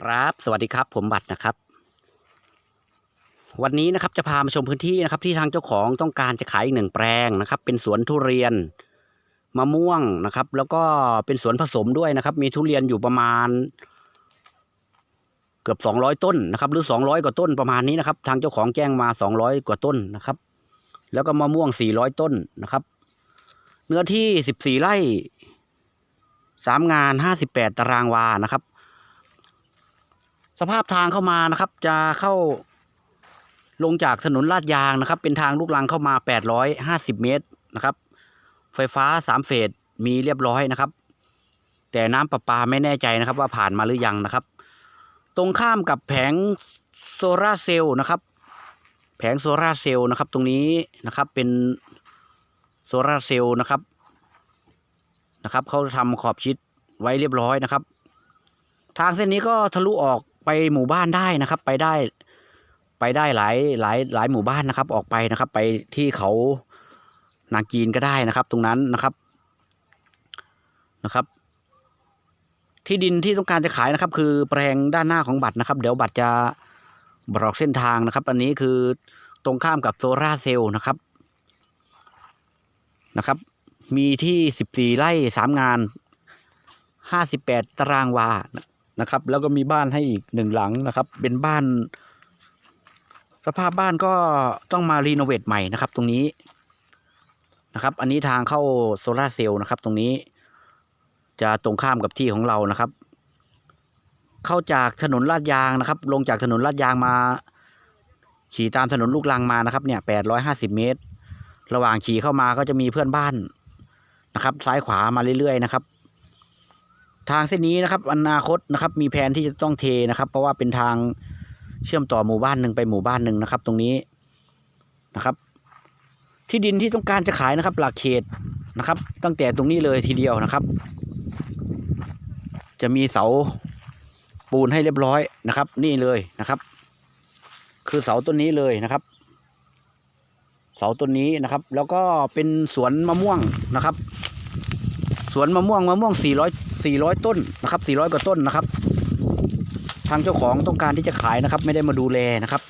ครับ สวัสดีครับ ผมบัตรนะครับ วันนี้นะครับจะพามาชมพื้นที่นะครับที่ทางเจ้าของต้องการจะขายอีกหนึ่งแปลงนะครับ เป็นสวนทุเรียนมะม่วงนะครับ แล้วก็เป็นสวนผสมด้วยนะครับ มีทุเรียนอยู่ประมาณ เกือบสองร้อยต้นนะครับ หรือสองร้อยกว่าต้นประมาณนี้นะครับ ทางเจ้าของแจ้งมาสองร้อยกว่าต้นนะครับ แล้วก็มะม่วงสี่ร้อยต้นนะครับ เนื้อที่สิบสี่ไร่สามงานห้าสิบแปดตารางวานะครับ สภาพทางเข้ามานะครับ จะเข้าลงจากถนนลาดยางนะครับ เป็นทางลูกลังเข้ามา 850 เมตรนะครับ ไฟฟ้า 3 เฟสมีเรียบร้อยนะครับ แต่น้ำประปาไม่แน่ใจนะครับ ว่าผ่านมาหรือยังนะครับ ตรงข้ามกับแผงโซลาร์เซลล์นะครับ แผงโซลาร์เซลล์นะครับ ตรงนี้นะครับเป็นโซลาร์เซลล์นะครับนะครับเขาทำขอบชิดไว้เรียบร้อยนะครับ ทางเส้นนี้ก็ทะลุออก ไปหมู่บ้านได้นะครับ ไปได้ ไปได้หลายหลายหลายหมู่บ้านนะครับ ออกไปนะครับ ไปที่เขานางจีนก็ได้นะครับ ตรงนั้นนะครับนะครับ ที่ดินที่ต้องการจะขายนะครับ คือแปลงด้านหน้าของบัตรนะครับ เดี๋ยวบัตรจะบอกเส้นทางนะครับ อันนี้คือตรงข้ามกับโซลาเซลล์นะครับนะครับ มีที่สิบสี่ไร่สามงานห้าสิบแปดตารางวา นะครับ แล้วก็มีบ้านให้อีกหนึ่งหลังนะครับ เป็นบ้าน สภาพบ้านก็ต้องมารีโนเวทใหม่นะครับ ตรงนี้นะครับ อันนี้ทางเข้าโซลาเซลล์นะครับ ตรงนี้จะตรงข้ามกับที่ของเรานะครับ เข้าจากถนนลาดยางนะครับ ลงจากถนนลาดยางมา ขี่ตามถนนลูกลังมานะครับ เนี่ยแปดร้อยห้าสิบเมตร ระหว่างขี่เข้ามาก็จะมีเพื่อนบ้านนะครับ ซ้ายขวามาเรื่อยๆนะครับ ทางเส้นนี้นะครับอนาคตนะครับมีแผนที่จะต้องเทนะครับ เพราะว่าเป็นทางเชื่อมต่อหมู่บ้านหนึ่งไปหมู่บ้านหนึ่งนะครับ ตรงนี้นะครับ ที่ดินที่ต้องการจะขายนะครับ หลักเขตนะครับ ตั้งแต่ตรงนี้เลยทีเดียวนะครับ จะมีเสาปูนให้เรียบร้อยนะครับ นี่เลยนะครับ คือเสาต้นนี้เลยนะครับ เสาต้นนี้นะครับ แล้วก็เป็นสวนมะม่วงนะครับ สวนมะม่วงมะม่วง400 400 ต้นนะครับ 400 กว่าต้นนะครับ ทางเจ้าของต้องการที่จะขายนะครับ ไม่ได้มาดูแลนะครับ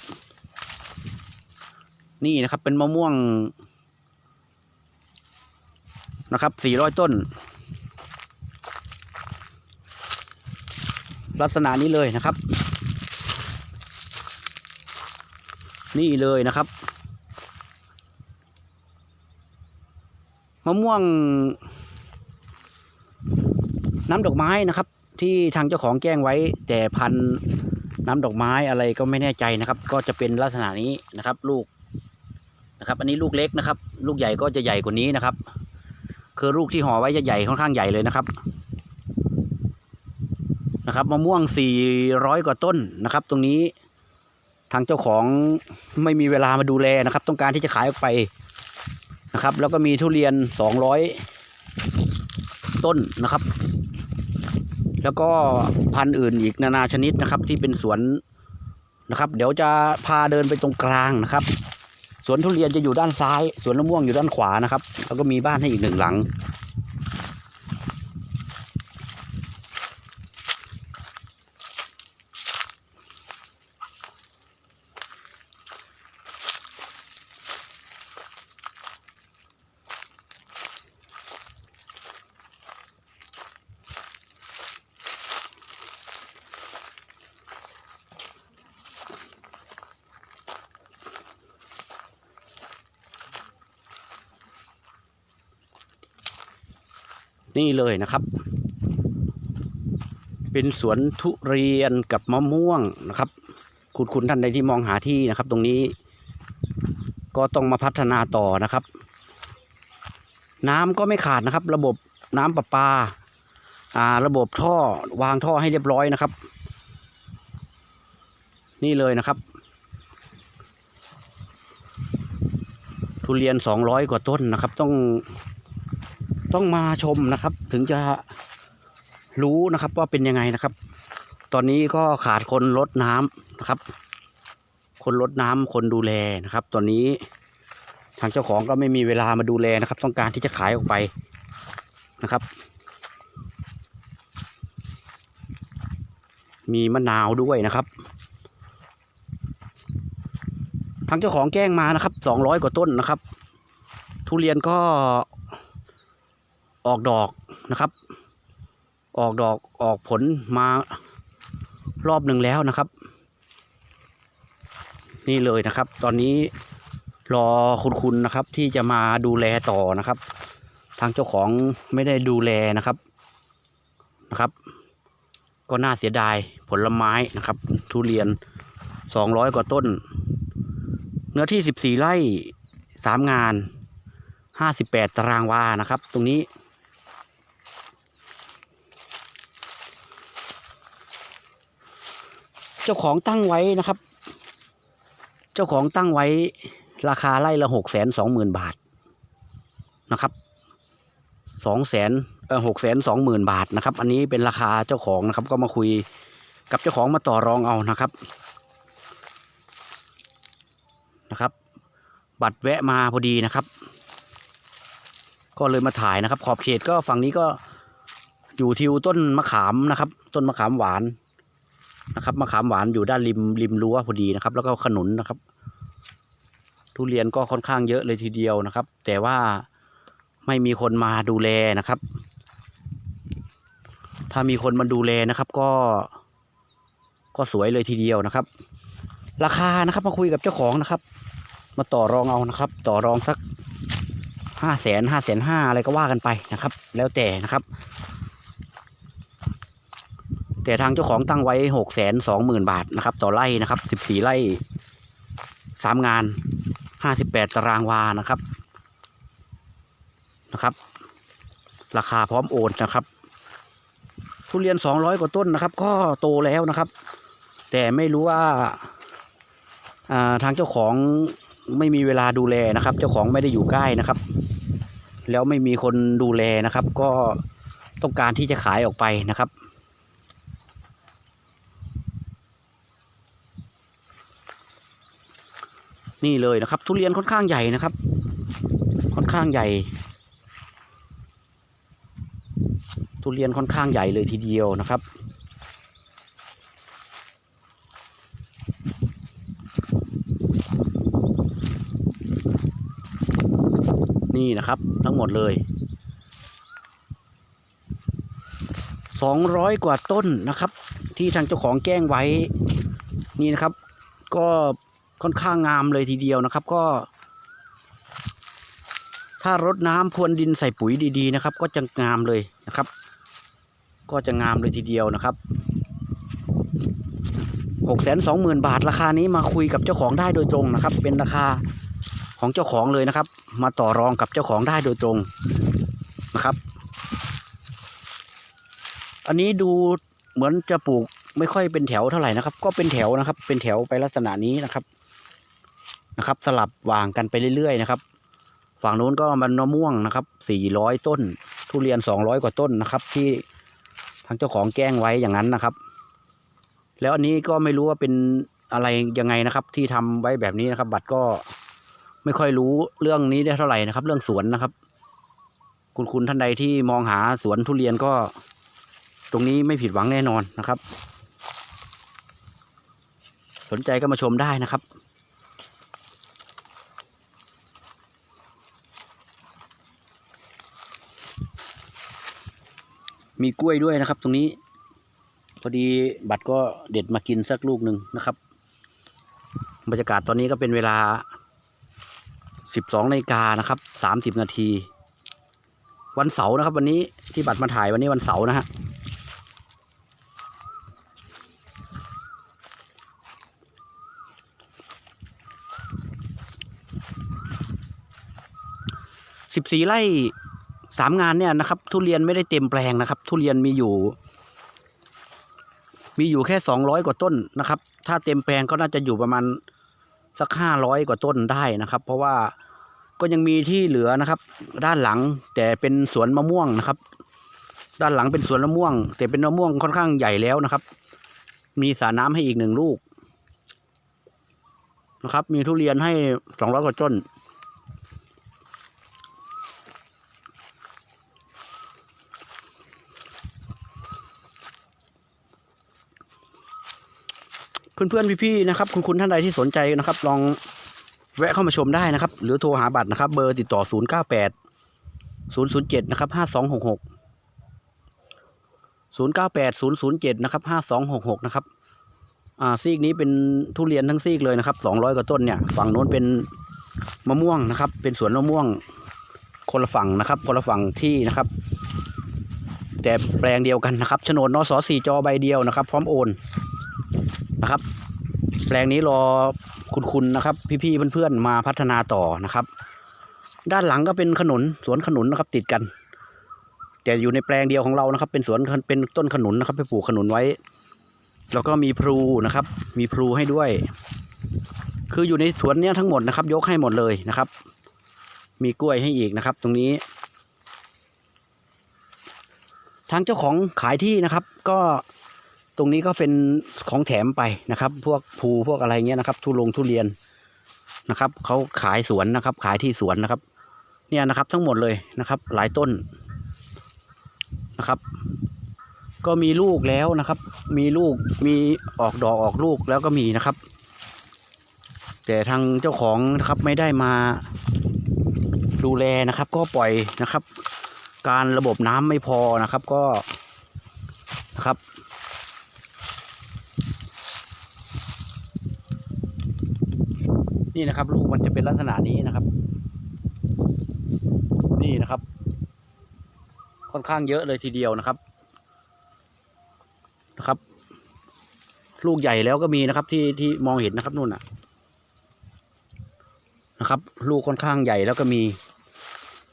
นี่นะครับเป็นมะม่วงนะครับ 400 ต้น ลักษณะนี้เลยนะครับ นี่เลยนะครับมะม่วง น้ำดอกไม้นะครับ ที่ทางเจ้าของแจ้งไว้ แต่พันน้ำดอกไม้อะไรก็ไม่แน่ใจนะครับ ก็จะเป็นลักษณะนี้นะครับ ลูกนะครับ อันนี้ลูกเล็กนะครับ ลูกใหญ่ก็จะใหญ่กว่านี้นะครับ คือลูกที่ห่อไว้จะใหญ่ค่อนข้างใหญ่เลยนะครับนะครับมะม่วง 400 กว่าต้นนะครับ ตรงนี้ทางเจ้าของไม่มีเวลามาดูแลนะครับ ต้องการที่จะขายออกไปนะครับ แล้วก็มีทุเรียน 200 ต้นนะครับ แล้วก็พันธุ์อื่นอีกนานาชนิดนะครับ ที่เป็นสวนนะครับ เดี๋ยวจะพาเดินไปตรงกลางนะครับ สวนทุเรียนจะอยู่ด้านซ้าย สวนมะม่วงอยู่ด้านขวานะครับ แล้วก็มีบ้านให้อีกหนึ่งหลัง นี่เลยนะครับ เป็นสวนทุเรียนกับมะม่วงนะครับ คุณคุณท่านใดที่มองหาที่นะครับ ตรงนี้ ก็ต้องมาพัฒนาต่อนะครับ น้ำก็ไม่ขาดนะครับ ระบบน้ำประปาอ่าระบบท่อวางท่อให้เรียบร้อยนะครับ นี่เลยนะครับ ทุเรียนสองร้อยกว่าต้นนะครับ ต้อง ต้องมาชมนะครับ ถึงจะรู้นะครับว่าเป็นยังไงนะครับ ตอนนี้ก็ขาดคนรดน้ำนะครับ คนรดน้ำคนดูแลนะครับ ตอนนี้ทางเจ้าของก็ไม่มีเวลามาดูแลนะครับ ต้องการที่จะขายออกไปนะครับ มีมะนาวด้วยนะครับ ทางเจ้าของแจ้งมานะครับสองร้อยกว่าต้นนะครับ ทุเรียนก็ ออกดอกนะครับ ออกดอกออกผลมารอบหนึ่งแล้วนะครับ นี่เลยนะครับ ตอนนี้รอคุณคุณนะครับ ที่จะมาดูแลต่อนะครับ ทางเจ้าของไม่ได้ดูแลนะครับนะครับ ก็น่าเสียดายผลไม้นะครับ ทุเรียนสองร้อยกว่าต้น เนื้อที่สิบสี่ไร่สามงานห้าสิบแปดตารางวานะครับ ตรงนี้ เจ้าของตั้งไว้นะครับ เจ้าของตั้งไว้ ราคาไร่ละหกแสนสองหมื่นบาทนะครับสองแสนเออหกแสนสองหมื่นบาทนะครับ อันนี้เป็นราคาเจ้าของนะครับ ก็มาคุยกับเจ้าของมาต่อรองเอานะครับนะครับ บัตรแวะมาพอดีนะครับ ก็เลยมาถ่ายนะครับ ขอบเขตก็ฝั่งนี้ก็อยู่ทิวต้นมะขามนะครับ ต้นมะขามหวาน นะครับมะขามหวานอยู่ด้านริมริมรั้วพอดีนะครับ แล้วก็ขนุนนะครับ ทุเรียนก็ค่อนข้างเยอะเลยทีเดียวนะครับ แต่ว่าไม่มีคนมาดูแลนะครับ ถ้ามีคนมาดูแลนะครับ ก็ ก็สวยเลยทีเดียวนะครับ ราคานะครับมาคุยกับเจ้าของนะครับ มาต่อรองเอานะครับ ต่อรองสักห้าแสนห้าแสนห้าอะไรก็ว่ากันไปนะครับ แล้วแต่นะครับ แต่ทางเจ้าของตั้งไว้หกแสนสองหมื่นบาทนะครับ ต่อไร่นะครับสิบสี่ไร่สามงานห้าสิบแปดตารางวานะครับนะครับ ราคาพร้อมโอนนะครับ ทุเรียนสองร้อยกว่าต้นนะครับ ก็โตแล้วนะครับ แต่ไม่รู้ว่าอ่าทางเจ้าของไม่มีเวลาดูแลนะครับ เจ้าของไม่ได้อยู่ใกล้นะครับ แล้วไม่มีคนดูแลนะครับ ก็ต้องการที่จะขายออกไปนะครับ นี่เลยนะครับ ทุเรียนค่อนข้างใหญ่นะครับ ค่อนข้างใหญ่ ทุเรียนค่อนข้างใหญ่เลยทีเดียวนะครับนี่นะครับทั้งหมดเลยสองร้อยกว่าต้นนะครับ ที่ทางเจ้าของแจ้งไว้ นี่นะครับ ก็ ค่อนข้างงามเลยทีเดียวนะครับ ก็ ถ้ารดน้ำพรวนดินใส่ปุ๋ยดีๆนะครับ ก็จะงามเลยนะครับ ก็จะงามเลยทีเดียวนะครับหกแสนสองหมื่นบาทราคานี้มาคุยกับเจ้าของได้โดยตรงนะครับ เป็นราคาของเจ้าของเลยนะครับ มาต่อรองกับเจ้าของได้โดยตรงนะครับ อันนี้ดูเหมือนจะปลูกไม่ค่อยเป็นแถวเท่าไหร่นะครับ ก็เป็นแถวนะครับ เป็นแถวไปลักษณะนี้นะครับ นะครับ สลับวางกันไปเรื่อยๆนะครับ ฝั่งโน้นก็มันมะม่วงนะครับสี่ร้อยต้น ทุเรียนสองร้อยกว่าต้นนะครับ ที่ทางเจ้าของแจ้งไว้อย่างนั้นนะครับ แล้วอันนี้ก็ไม่รู้ว่าเป็นอะไรยังไงนะครับ ที่ทำไว้แบบนี้นะครับ บัตรก็ไม่ค่อยรู้เรื่องนี้ได้เท่าไหร่นะครับ เรื่องสวนนะครับ คุณคุณท่านใดที่มองหาสวนทุเรียนก็ ตรงนี้ไม่ผิดหวังแน่นอนนะครับ สนใจก็มาชมได้นะครับ มีกล้วยด้วยนะครับ ตรงนี้ พอดีบัตรก็เด็ดมากินสักลูกหนึ่งนะครับ บรรยากาศตอนนี้ก็เป็นเวลาสิบสองนาฬิกานะครับสามสิบนาที วันเสาร์นะครับ วันนี้ที่บัตรมาถ่ายวันนี้วันเสาร์นะฮะสิบสี่ไร่ สามงานเนี่ยนะครับ ทุเรียนไม่ได้เต็มแปลงนะครับ ทุเรียนมีอยู่ มีอยู่แค่สองร้อยกว่าต้นนะครับ ถ้าเต็มแปลงก็น่าจะอยู่ประมาณสักห้าร้อยกว่าต้นได้นะครับ เพราะว่าก็ยังมีที่เหลือนะครับ ด้านหลังแต่เป็นสวนมะม่วงนะครับ ด้านหลังเป็นสวนมะม่วง แต่เป็นมะม่วงค่อนข้างใหญ่แล้วนะครับ มีสระน้ำให้อีกหนึ่งลูกนะครับ มีทุเรียนให้สองร้อยกว่าต้น เพื่อนๆพี่ๆนะครับคุณคุณท่านใดที่สนใจนะครับ ลองแวะเข้ามาชมได้นะครับ หรือโทรหาบัตรนะครับ เบอร์ติดต่อ 0 9 8 0 0 7นะครับ5266 0 9 8 0 0 7นะครับ5266นะครับอ่าซีกนี้เป็นทุเรียนทั้งซีกเลยนะครับ200กว่าต้นเนี่ยฝั่งโน้นเป็นมะม่วงนะครับ เป็นสวนมะม่วงคนละฝั่งนะครับ คนละฝั่งที่นะครับ แต่แปลงเดียวกันนะครับโฉนดนสสี่จอใบเดียวนะครับ พร้อมโอน นะครับ แปลงนี้รอคุณคุณนะครับ พี่ๆเพื่อนๆมาพัฒนาต่อนะครับ ด้านหลังก็เป็นขนุนสวนขนุนนะครับ ติดกัน แต่อยู่ในแปลงเดียวของเรานะครับ เป็นสวนเป็นต้นขนุนนะครับ ไปปลูกขนุนไว้ แล้วก็มีพลูนะครับ มีพลูให้ด้วย คืออยู่ในสวนเนี้ยทั้งหมดนะครับ ยกให้หมดเลยนะครับ มีกล้วยให้อีกนะครับ ตรงนี้ทางเจ้าของขายที่นะครับ ก็ ตรงนี้ก็เป็นของแถมไปนะครับ พวกภูพวกอะไรเงี้ยนะครับ ทุลงทุเรียนนะครับเขาขายสวนนะครับ ขายที่สวนนะครับ เนี่ยนะครับทั้งหมดเลยนะครับ หลายต้นนะครับ ก็มีลูกแล้วนะครับ มีลูกมีออกดอกออกลูกแล้วก็มีนะครับ แต่ทางเจ้าของนะครับไม่ได้มาดูแลนะครับ ก็ปล่อยนะครับ การระบบน้ำไม่พอนะครับก็นะครับ นี่นะครับ ลูกมันจะเป็นลักษณะนี้นะครับ นี่นะครับ ค่อนข้างเยอะเลยทีเดียวนะครับนะครับ ลูกใหญ่แล้วก็มีนะครับ ที่ที่มองเห็นนะครับนู่นน่ะนะครับ ลูกค่อนข้างใหญ่แล้วก็มี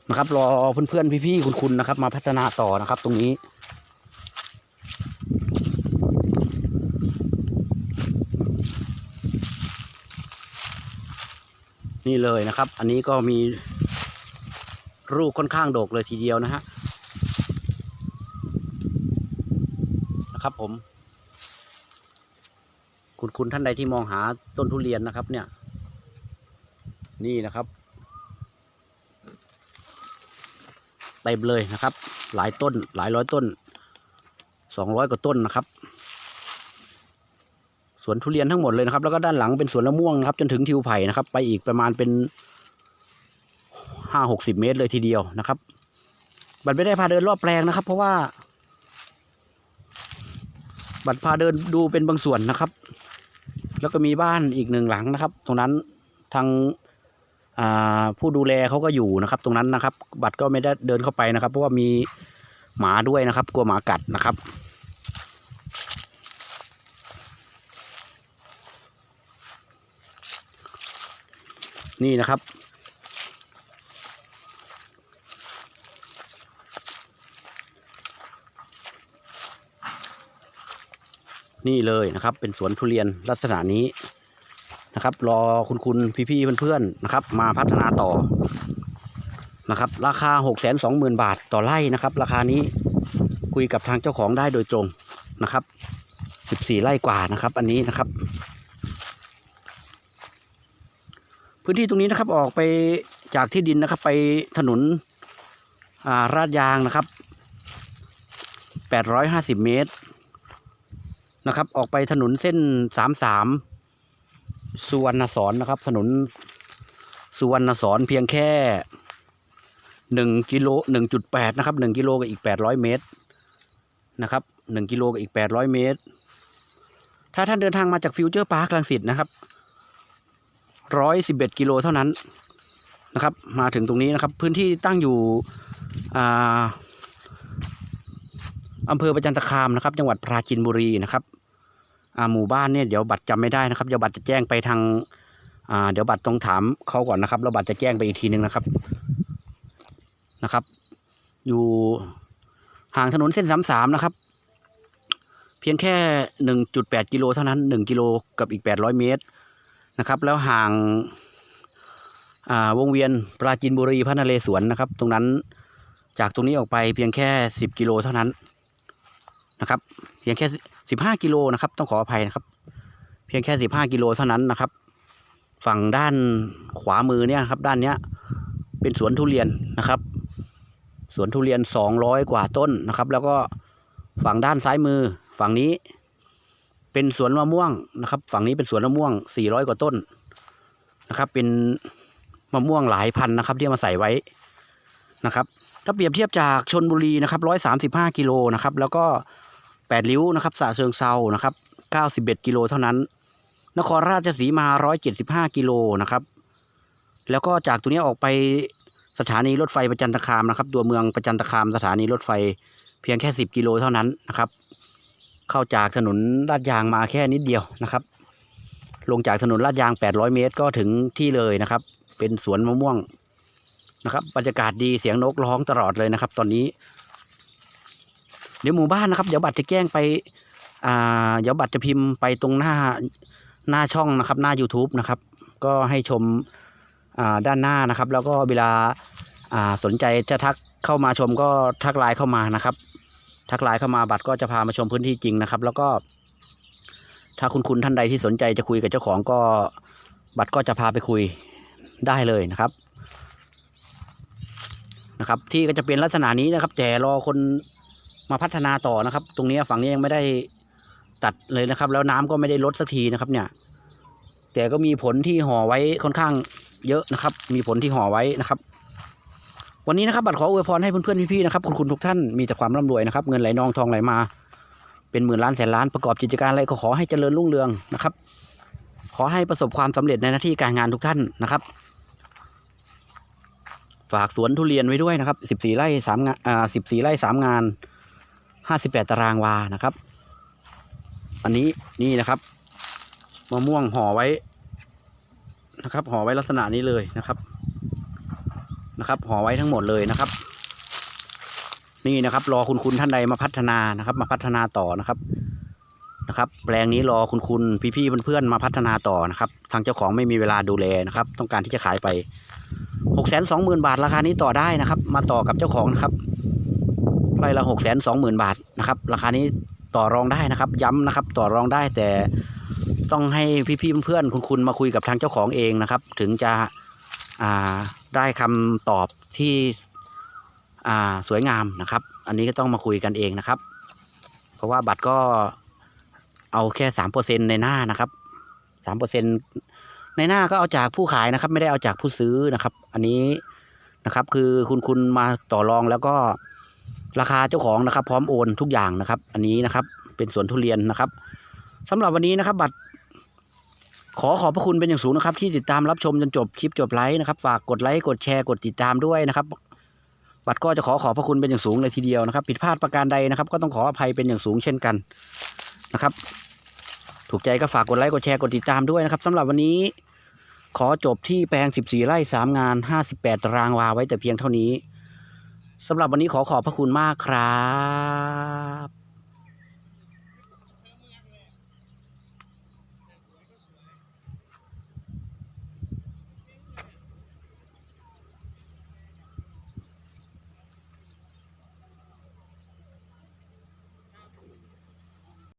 นะครับ รอเพื่อนๆพี่ๆคุณๆนะครับ มาพัฒนาต่อนะครับ ตรงนี้ นี่เลยนะครับ อันนี้ก็มีลูกค่อนข้างโดกเลยทีเดียวนะฮะนะครับผม คุณคุณท่านใดที่มองหาต้นทุเรียนนะครับ เนี่ย นี่นะครับเต็มเลยนะครับ หลายต้นหลายร้อยต้นสองร้อยกว่าต้นนะครับ วนทุเรียนทั้งหมดเลยนะครับ แล้วก็ด้านหลังเป็นสวนมะม่วงนะครับ จนถึงทิวไผ่นะครับ ไปอีกประมาณเป็นห้าหกสิบเมตรเลยทีเดียวนะครับบัตรไม่ได้พาเดินรอบแปลงนะครับ เพราะว่า บัตรพาเดินดูเป็นบางส่วนนะครับ แล้วก็มีบ้านอีกหนึ่งหลังนะครับ ตรงนั้นทางาผู้ดูแลเขาก็อยู่นะครับ ตรงนั้นนะครับ บัตรก็ไม่ได้เดินเข้าไปนะครับ เพราะว่ามีหมาด้วยนะครับ กลัวหมากัดนะครับ นี่นะครับ นี่เลยนะครับ เป็นสวนทุเรียนลักษณะนี้นะครับ รอคุณคุณพี่ๆเพื่อนๆนะครับ มาพัฒนาต่อนะครับ ราคาหกแสนสองหมื่นบาทต่อไร่นะครับ ราคานี้คุยกับทางเจ้าของได้โดยตรงนะครับสิบสี่ไร่กว่านะครับ อันนี้นะครับ พื้นที่ตรงนี้นะครับออกไปจากที่ดินนะครับ ไปถนนอาราดยางนะครับแปดร้อยห้าสิบเมตรนะครับ ออกไปถนนเส้นสามสามสุวรรณสอนนะครับ ถนนสุวรรณสอนเพียงแค่หนึ่งกิโลหนึ่งจุดแปดนะครับหนึ่งกิโลกับอีกแปดร้อยเมตรนะครับหนึ่งกิโลกับอีกแปดร้อยเมตร ถ้าท่านเดินทางมาจากฟิวเจอร์พาร์คลังสิตนะครับ ร้อยสิบเอ็ดกิโลเท่านั้นนะครับ มาถึงตรงนี้นะครับ พื้นที่ตั้งอยู่อ่าอำเภอประจันตคามนะครับ จังหวัดปราจีนบุรีนะครับหมู่บ้านเนี่ยเดี๋ยวบัตรจำไม่ได้นะครับเดี๋ยวบัตรจะแจ้งไปทางาเดี๋ยวบัตรต้องถามเขาก่อนนะครับแล้วบัตรจะแจ้งไปอีกทีหนึ่งนะครับนะครับ อยู่ห่างถนนเส้นสามสามนะครับ เพียงแค่หนึ่งจุดแปดกิโลเท่านั้นหนึ่งกิโลกับอีกแปดร้อยเมตร นะครับ แล้วห่างาวงเวียนปราจีนบุรีพระนเรศวรนะครับ ตรงนั้นจากตรงนี้ออกไปเพียงแค่สิบกิโลเท่านั้นนะครับ เพียงแค่สิบห้ากิโลนะครับ ต้องขออภัยนะครับ เพียงแค่สิบห้ากิโลเท่านั้นนะครับ ฝั่งด้านขวามือเนี่ยครับ ด้านเนี้ยเป็นสวนทุเรียนนะครับ สวนทุเรียนสองร้อยกว่าต้นนะครับ แล้วก็ฝั่งด้านซ้ายมือฝั่งนี้ เป็นสวนมะม่วงนะครับ ฝั่งนี้เป็นสวนมะม่วง 400 กว่าต้นนะครับ เป็นมะม่วงหลายพันนะครับ ที่มาใส่ไว้นะครับ ถ้าเปรียบเทียบจากชนบุรีนะครับ 135 กิโลนะครับ แล้วก็ 8 ริ้วนะครับสะเชิงเซานะครับ 91 กิโลเท่านั้น นครราชสีมา 175 กิโลนะครับ แล้วก็จากตัวนี้ออกไปสถานีรถไฟประจันตคามนะครับ ตัวเมืองประจันตคามสถานีรถไฟเพียงแค่ 10 กิโลเท่านั้นนะครับ เข้าจากถนนลาดยางมาแค่นิดเดียวนะครับ ลงจากถนนลาดยาง 800 เมตรก็ถึงที่เลยนะครับ เป็นสวนมะม่วงนะครับบรรยากาศดีเสียงนกร้องตลอดเลยนะครับ ตอนนี้ เดี๋ยวหมู่บ้านนะครับ เดี๋ยวบัตรจะแจ้งไปอ่าเดี๋ยวบัตรจะพิมพ์ไปตรงหน้าหน้าช่องนะครับ หน้า YouTube นะครับ ก็ให้ชมอ่าด้านหน้านะครับ แล้วก็เวลาอ่าสนใจจะทักเข้ามาชมก็ทักไลน์เข้ามานะครับ ทักไลน์เข้ามาบัตรก็จะพามาชมพื้นที่จริงนะครับ แล้วก็ ถ้าคุณคุณท่านใดที่สนใจจะคุยกับเจ้าของก็บัตรก็จะพาไปคุยได้เลยนะครับนะครับ ที่ก็จะเป็นลักษณะนี้นะครับ แต่รอคนมาพัฒนาต่อนะครับ ตรงนี้ฝั่งนี้ยังไม่ได้ตัดเลยนะครับ แล้วน้ำก็ไม่ได้ลดสักทีนะครับ เนี่ย แต่ก็มีผลที่ห่อไว้ค่อนข้างเยอะนะครับ มีผลที่ห่อไว้นะครับ วันนี้นะครับบัตรขออวยพรให้เพื่อนๆพี่ๆนะครับคุณคุณทุกท่านมีแต่ความร่ำรวยนะครับ เงินไหลนองทองไหลมา เป็นหมื่นล้านแสนล้านประกอบกิจการอะไรก็ขอให้เจริญรุ่งเรืองนะครับ ขอให้ประสบความสำเร็จในหน้าที่การงานทุกท่านนะครับ ฝากสวนทุเรียนไว้ด้วยนะครับสิบสี่ไร่สามงานอ่าสิบสี่ไร่สามงานห้าสิบแปดตารางวานะครับ อันนี้นี่นะครับมะม่วงห่อไว้นะครับห่อไว้ลักษณะนี้เลยนะครับ นะครับห่อไว้ทั้งหมดเลยนะครับ นี่นะครับ รอคุณคุณท่านใดมาพัฒนานะครับ มาพัฒนาต่อนะครับนะครับ แปลงนี้รอคุณคุณพี่ๆเพื่อนๆมาพัฒนาต่อนะครับ ทางเจ้าของไม่มีเวลาดูแลนะครับ ต้องการที่จะขายไปหกแสนสองหมื่นบาทราคานี้ต่อได้นะครับ มาต่อกับเจ้าของนะครับไร่ละหกแสนสองหมื่นบาทนะครับ ราคานี้ต่อรองได้นะครับ ย้ำนะครับ ต่อรองได้แต่ต้องให้พี่ๆเพื่อนๆคุณคุณมาคุยกับทางเจ้าของเองนะครับ ถึงจะอ่า ได้คำตอบที่สวยงามนะครับ อันนี้ก็ต้องมาคุยกันเองนะครับ เพราะว่าบัตรก็เอาแค่สามเปอร์เซ็นในหน้านะครับสามเปอร์เซ็นในหน้าก็เอาจากผู้ขายนะครับ ไม่ได้เอาจากผู้ซื้อนะครับ อันนี้นะครับคือคุณคุณมาต่อรองแล้วก็ราคาเจ้าของนะครับ พร้อมโอนทุกอย่างนะครับ อันนี้นะครับเป็นสวนทุเรียนนะครับสำหรับวันนี้นะครับ บัตร ขอขอบพระคุณเป็นอย่างสูงนะครับ ที่ติดตามรับชมจนจบคลิปจบไลฟ์นะครับ ฝากกดไลค์กดแชร์กดติดตามด้วยนะครับบัตรก็จะขอขอบพระคุณเป็นอย่างสูงเลยทีเดียวนะครับ ผิดพลาดประการใดนะครับ ก็ต้องขออภัยเป็นอย่างสูงเช่นกันนะครับ ถูกใจก็ฝากกดไลค์กดแชร์กดติดตามด้วยนะครับสำหรับวันนี้ ขอจบที่แปลง 14 ไร่3งาน 58 ตารางวาไว้แต่เพียงเท่านี้สำหรับวันนี้ขอขอบพระคุณมากครับ